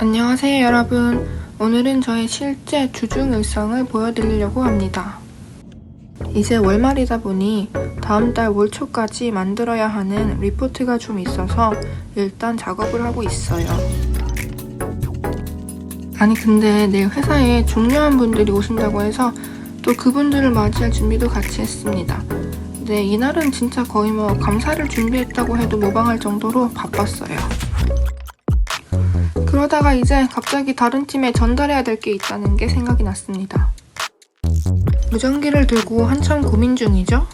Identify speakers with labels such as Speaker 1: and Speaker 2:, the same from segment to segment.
Speaker 1: 안녕하세요 여러분. 오늘은 저의 실제 주중 일상을 보여드리려고 합니다. 이제 월말이다 보니 다음 달 월 초까지 만들어야 하는 리포트가 좀 있어서 일단 작업을 하고 있어요. 아니 근데 내일 회사에 중요한 분들이 오신다고 해서 또 그분들을 맞이할 준비도 같이 했습니다. 근데 이날은 진짜 거의 뭐 감사를 준비했다고 해도 무방할 정도로 바빴어요 그러다가 이제 갑자기 다른 팀에 전달해야 될 게 있다는 게 생각이 났습니다. 무전기를 들고 한참 고민 중이죠?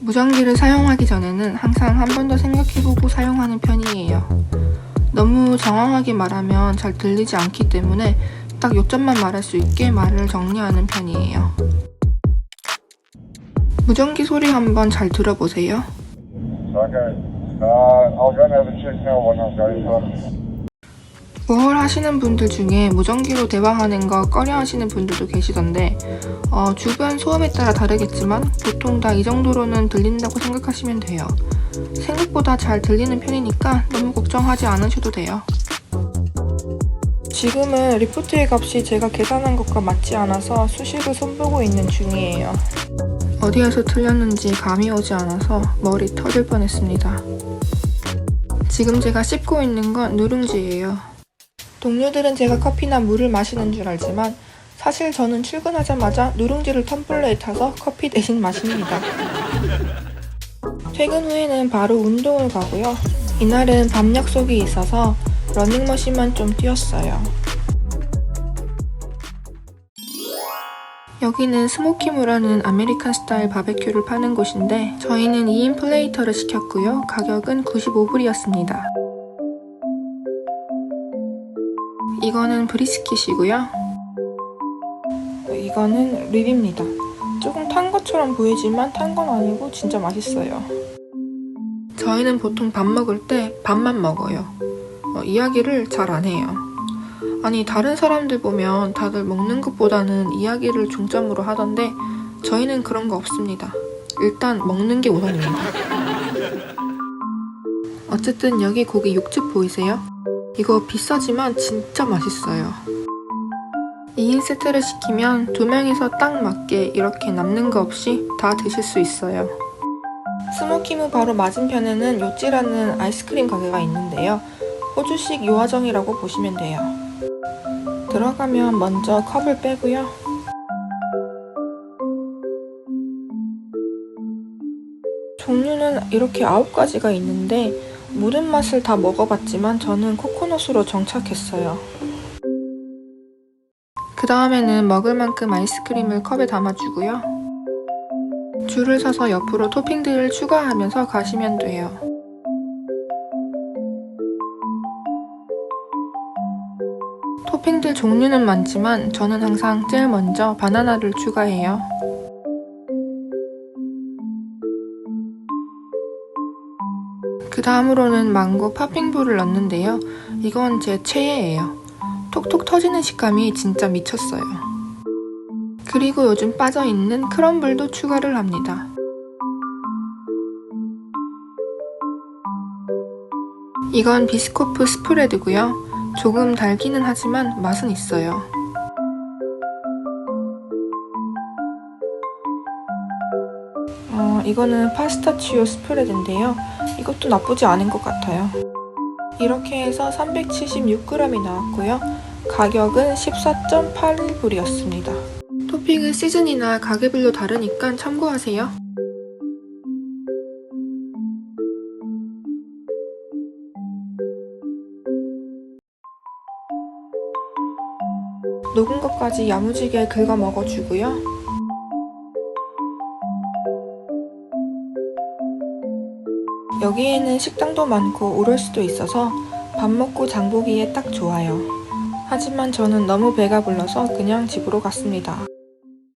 Speaker 1: 무전기를 사용하기 전에는 항상 한 번 더 생각해보고 사용하는 편이에요. 너무 정확하게 말하면 잘 들리지 않기 때문에 딱 요점만 말할 수 있게 말을 정리하는 편이에요. 무전기 소리 한번 잘 들어보세요.
Speaker 2: Okay. Uh, I'll go and have a check now when I'm going home.
Speaker 1: 뭘 하시는 분들 중에 무전기로 대화하는 거 꺼려 하시는 분들도 계시던데, 어, 주변 소음에 따라 다르겠지만, 보통 다 이 정도로는 들린다고 생각하시면 돼요. 생각보다 잘 들리는 편이니까 너무 걱정하지 않으셔도 돼요. 지금은 리포트의 값이 제가 계산한 것과 맞지 않아서 수식을 손보고 있는 중이에요. 어디에서 틀렸는지 감이 오지 않아서 머리 터질 뻔했습니다. 지금 제가 씹고 있는 건 누룽지예요. 동료들은 제가 커피나 물을 마시는 줄 알지만 사실 저는 출근하자마자 누룽지를 텀블러에 타서 커피 대신 마십니다. 퇴근 후에는 바로 운동을 가고요. 이날은 밤 약속이 있어서 러닝머신만 좀 뛰었어요. 여기는 스모키무라는 아메리칸 스타일 바베큐를 파는 곳인데 저희는 2인 플레이터를 시켰고요. 가격은 95불이었습니다. 이거는 브리스킷이고요. 이거는 립입니다. 조금 탄 것처럼 보이지만 탄 건 아니고 진짜 맛있어요. 저희는 보통 밥 먹을 때 밥만 먹어요. 어, 이야기를 잘 안 해요. 아니 다른 사람들 보면 다들 먹는 것보다는 이야기를 중점으로 하던데 저희는 그런 거 없습니다. 일단 먹는 게 우선입니다. 어쨌든 여기 고기 육즙 보이세요? 이거 비싸지만 진짜 맛있어요. 2인 세트를 시키면 두 명이서 딱 맞게 이렇게 남는 거 없이 다 드실 수 있어요. 스모키무 바로 맞은편에는 요찌라는 아이스크림 가게가 있는데요. 호주식 요아정이라고 보시면 돼요. 들어가면 먼저 컵을 빼고요. 종류는 이렇게 9가지가 있는데 모든 맛을 다 먹어봤지만 저는 코코넛으로 정착했어요. 그 다음에는 먹을 만큼 아이스크림을 컵에 담아주고요. 줄을 서서 옆으로 토핑들을 추가하면서 가시면 돼요. 토핑들 종류는 많지만 저는 항상 제일 먼저 바나나를 추가해요. 그 다음으로는 망고 팥빙불을 넣는데요. 이건 제 최애예요. 톡톡 터지는 식감이 진짜 미쳤어요. 그리고 요즘 빠져있는 크럼블도 추가를 합니다. 이건 비스코프 스프레드고요. 조금 달기는 하지만 맛은 있어요. 어, 이거는 파스타치오 스프레드인데요. 이것도 나쁘지 않은 것 같아요. 이렇게 해서 376g이 나왔고요. 가격은 14.81불이었습니다. 토핑은 시즌이나 가게별로 다르니까 참고하세요. 녹은 것까지 야무지게 긁어 먹어주고요. 여기에는 식당도 많고 오를 수도 있어서 밥 먹고 장보기에 딱 좋아요. 하지만 저는 너무 배가 불러서 그냥 집으로 갔습니다.